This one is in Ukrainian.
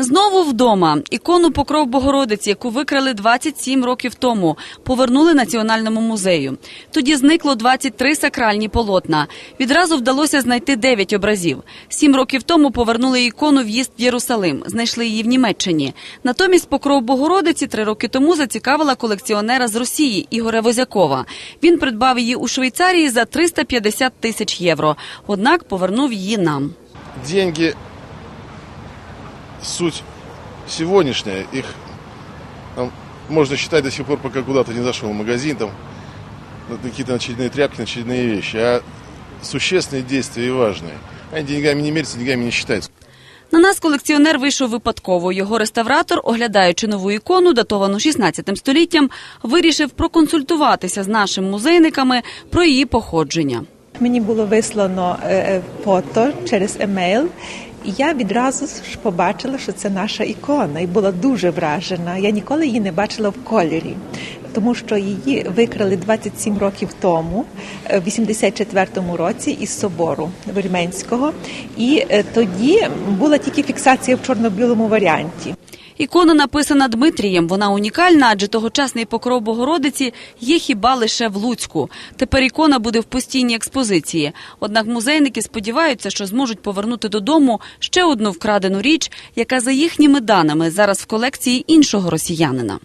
Знову вдома ікону Покров Богородиці, яку викрали 27 років тому, повернули Національному музею. Тоді зникло 23 сакральні полотна. Відразу вдалося знайти 9 образів. Сім років тому повернули ікону в'їзд в Єрусалим. Знайшли її в Німеччині. Натомість Покров Богородиці три роки тому зацікавила колекціонера з Росії Ігоря Возякова. Він придбав її у Швейцарії за 350 тисяч євро. Однак повернув її нам. деньги суть сегодняшняя, их там, можно считать до сих пор, пока куда-то не зашел в магазин, там на какие-то очередные тряпки, на очередные вещи, а существенные действия и важные. Они деньгами не мерятся, деньгами не считаются. На нас колекціонер вийшов випадково. Його реставратор, оглядаючи нову ікону, датовану 16 століттям, вирішив проконсультуватися з нашими музейниками про її походження. Мені було вислано е, е, фото через емейл, і я відразу ж побачила, що це наша ікона, і була дуже вражена. Я ніколи її не бачила в кольорі, тому що її викрали 27 років тому, е, в 84-му році із собору Вельменського. І е, тоді була тільки фіксація в чорно-білому варіанті. Ікона написана Дмитрієм. Вона унікальна, адже тогочасний покров Богородиці є хіба лише в Луцьку. Тепер ікона буде в постійній експозиції. Однак музейники сподіваються, що зможуть повернути додому ще одну вкрадену річ, яка за їхніми даними зараз в колекції іншого росіянина.